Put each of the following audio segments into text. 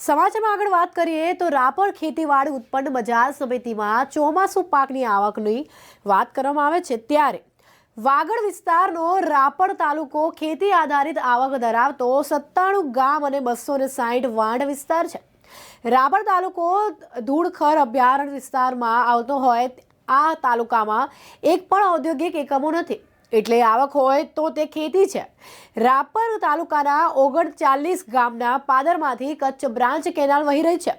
સમાચારમાં આગળ વાત કરીએ તો રાપર ખેતીવાડી ઉત્પન્ન બજાર સમિતિમાં ચોમાસું પાકની આવકની વાત કરવામાં આવે છે ત્યારે વાગડ વિસ્તારનો રાપર તાલુકો ખેતી આધારિત આવક ધરાવતો સત્તાણું ગામ અને બસો ને સાઠ વાંડ વિસ્તાર છે. રાપર તાલુકો ધૂળખર અભયારણ્ય વિસ્તારમાં આવતો હોય આ તાલુકામાં એક પણ ઔદ્યોગિક એકમો નથી. એટલે આવક હોય તો તે ખેતી છે. રાપર તાલુકાના ઓગણચાલીસ ગામના પાદરમાંથી કચ્છ બ્રાન્ચ કેનાલ વહી રહી છે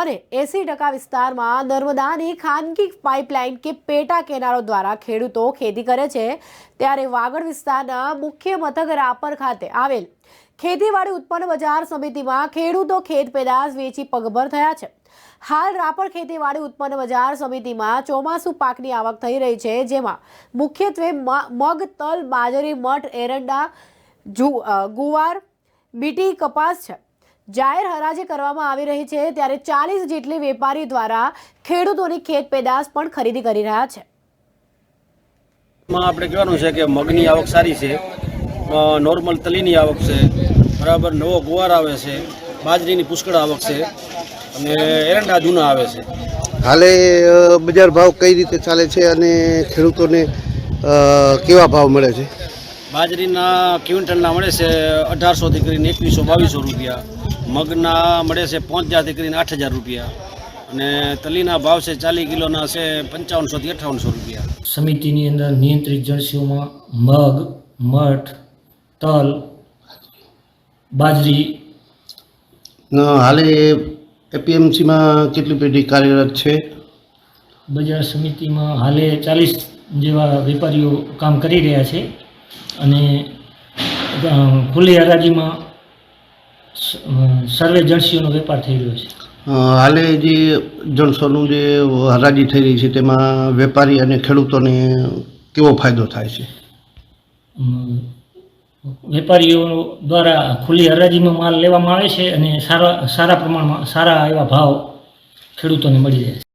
અને એસી ટકા વિસ્તારમાં નર્મદાની ખાનગી પાઇપલાઇન કે પેટા કેનાલો દ્વારા ખેડૂતો ખેતી કરે છે. ત્યારે વાગડ વિસ્તારના મુખ્ય મથક રાપર ખાતે આવેલ ખેતીવાડી ઉત્પન્ન બજાર સમિતિમાં ખેડૂતો ખેત પેદાશ વેચી પગભર થયા છે. હાલ રાપર ખેતીવાડી ઉત્પન્ન બજાર સમિતિમાં ચોમાસુ પાકની આવક થઈ રહી છે, જેમાં મુખ્યત્વે મગ, તલ, બાજરી, મઠ, એરંડા, જુ- ગુવાર, બીટી, કપાસ છે. જાહેર હરાજી કરવામાં આવી રહી છે, ત્યારે ચાલીસ જેટલી વેપારી દ્વારા ખેડૂતોની ખેત પેદાશ પણ ખરીદી કરી રહ્યા છે. આપણે કહેવાનું છે કે મગની આવક સારી છે નોર્મલ તલીની આવક છે. બરાબર નવો ગુવાર આવે છે બાજરીની પુષ્કળ આવક છે અને એરંડા જૂના આવે છે. હાલે બજાર ભાવ કઈ રીતે ચાલે છે અને ખેડૂતોને કેવા ભાવ મળે છે? બાજરીના ક્વિન્ટલના મળે છે અઢારસોથી કરીને એકવીસો બાવીસો રૂપિયા. મગના મળે છે પાંચ હજારથી કરીને આઠ હજાર રૂપિયા. અને તલીના ભાવ છે ચાલીસ કિલોના છે પંચાવનસોથી અઠ્ઠાવનસો રૂપિયા. સમિતિની અંદર નિયંત્રિત જળસીઓમાં મગ મઠ તલ બાજરી. હાલે એપીએમસીમાં કેટલી પેઢી કાર્યરત છે? બજાર સમિતિમાં હાલે ચાલીસ જેવા વેપારીઓ કામ કરી રહ્યા છે. અને ખુલ્લી હરાજીમાં સર્વે જણસીઓનો વેપાર થઈ રહ્યો છે. હાલે જે જણસોનું જે હરાજી થઈ રહી છે તેમાં વેપારી અને ખેડૂતોને કેવો ફાયદો થાય છે? વેપારીઓ દ્વારા ખુલ્લી હરાજીમાં માલ લેવામાં આવે છે અને સારા સારા પ્રમાણમાં સારા એવા ભાવ ખેડૂતોને મળી જાય છે.